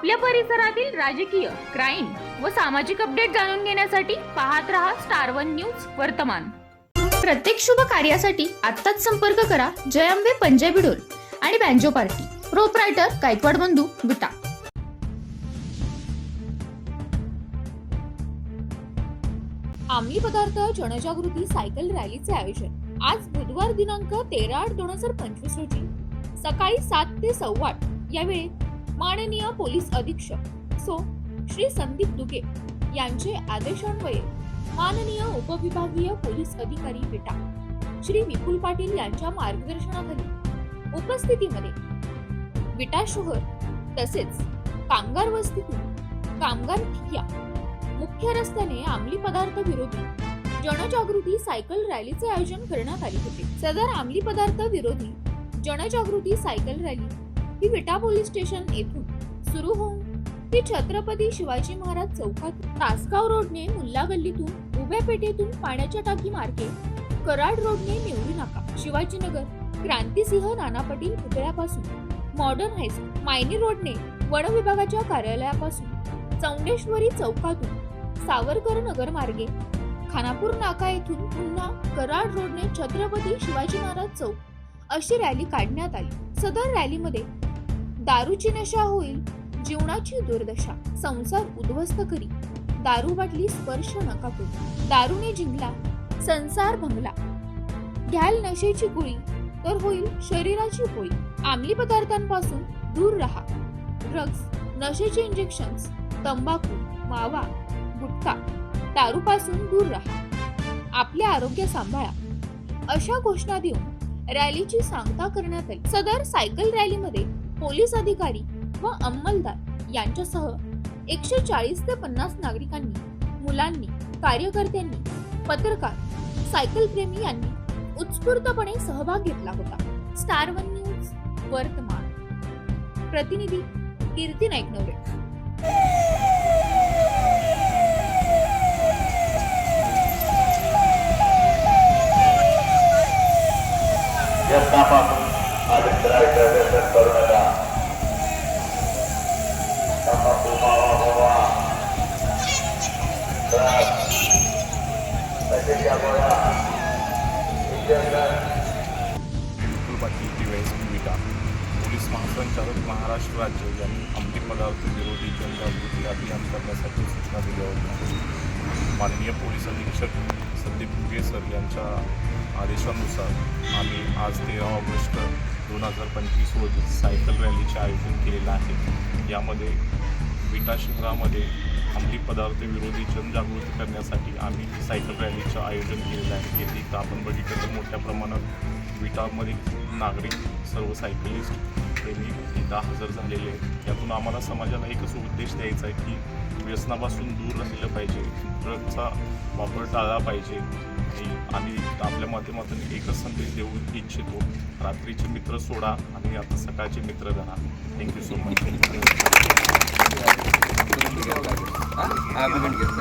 आपल्या परिसरातील राजकीय क्राईम व सामाजिक अपडेट जाणून घेण्यासाठी पाहत रहा स्टार वन न्यूज वर्तमान. प्रत्येक शुभ कार्यासाठी आत्ताच संपर्क करा जयंबे पंजाबी डोल आणि बँजो पार्टी. प्रोपरायटर गायकवाड बंधू विटा आम्ही पदार्थ जनजागृती सायकल रॅलीचे आयोजन. आज बुधवार दिनांक तेरा आठ दोन हजार पंचवीस रोजी सकाळी सात ते सव्वा आठ यावेळी माननीय पोलीस अधीक्षक सो श्री संदीप दुगे यांचे आदेशान्वये माननीय उपविभागीय पोलीस अधिकारी विटा श्री विपुल पाटील यांच्या मार्गदर्शनाखाली उपस्थितीमध्ये विटा शहर तसेच कामगार वस्तीतून कामगार ठिया मुख्य रस्त्याने अंमली पदार्थ विरोधी जनजागृती सायकल रॅलीचे आयोजन करण्यात आले होते. सदर अंमली पदार्थ विरोधी जनजागृती सायकल रॅली ही विटा पोलीस स्टेशन येथून सुरू होऊन ती छत्रपती शिवाजी महाराज चौकात तासगाव रोडने मुल्ला गल्लीतून उभ्या पेठेतून पाण्याच्या टाकी मार्गे कराड रोडने निवडी नाका. शिवाजीनगर क्रांतीसिंह नाना पाटील पुतळ्यापासून मॉडर्न हायस्कूल मायनी रोडने वन विभागाच्या कार्यालयापासून चौंडेश्वरी चौकातून सावरकर नगर मार्गे खानापूर नाका येथून पुन्हा कराड रोडने छत्रपती शिवाजी महाराज चौक अशी रॅली काढण्यात आली. सदर रॅलीमध्ये दारूची नशा होईल जीवनाची दुर्दशा संसार उद्ध्वस्त करी. दारू बाटली स्पर्श नका करू. दारूने जिंकला संसार भंगला. घ्याल नशेची गुळी तर होईल शरीराची गोळी आमली पदार्थांपासून दूर राहा. ड्रग्स नशेचे इंजेक्शन्स तंबाखू मावा गुटखा दारूपासून दूर राहा. आपले आरोग्य सांभाळा. अशा घोषणा देऊन रॅलीची सांगता करण्यात आली. सदर सायकल रॅलीमध्ये पोलीस अधिकारी व अंमलदार यांच्यासह एकशे चाळीस ते पन्नास नागरिकांनी मुलांनी कार्यकर्त्यांनी पत्रकार सायकल प्रेमी यांनी उत्स्फूर्तपणे सहभाग घेतला होता. स्टार वन न्यूज वर्तमान. प्रतिनिधी कीर्ती नाईक नवरे व्यसनापासून अधिक करायचं. व्यसन करू नका तंबाखू मावा गोवा ड्रग्ज, बिलकुल गोळ्या इंजेक्शन विटा पोलीस महासंचालक महाराष्ट्र राज्य यांनी अंमली पदार्थ विरोधी जनजागृती अभियान करण्यासाठी सूचना दिल्या होत्या. माननीय पोलीस अधीक्षक संदीप दुगे सर यांच्या आदेशानुसार आम्ही आज तेरा ऑगस्ट दोन हजार पंचवीस रोजी सायकल रॅलीचे आयोजन केलेलं आहे. यामध्ये विटा शहरामध्ये अंमली पदार्थ विरोधी जनजागृती करण्यासाठी आम्ही सायकल रॅलीचं आयोजन केलेलं आहे. येथे तर आपण बघितलं तर मोठ्या प्रमाणात विटामधील नागरिक सर्व सायकलिस्ट प्रेमी इथं हजर झालेले आहेत. यातून आम्हाला समाजाला एकच उद्देश द्यायचा आहे की व्यसनापासून दूर राहिलं पाहिजे ड्रगचा वापर टाळला पाहिजे. आणि आम्ही आपल्या माध्यमातून एकच संदेश देऊ इच्छितो रात्रीचे मित्र सोडा आणि आता सकाळचे मित्र धरा. थँक्यू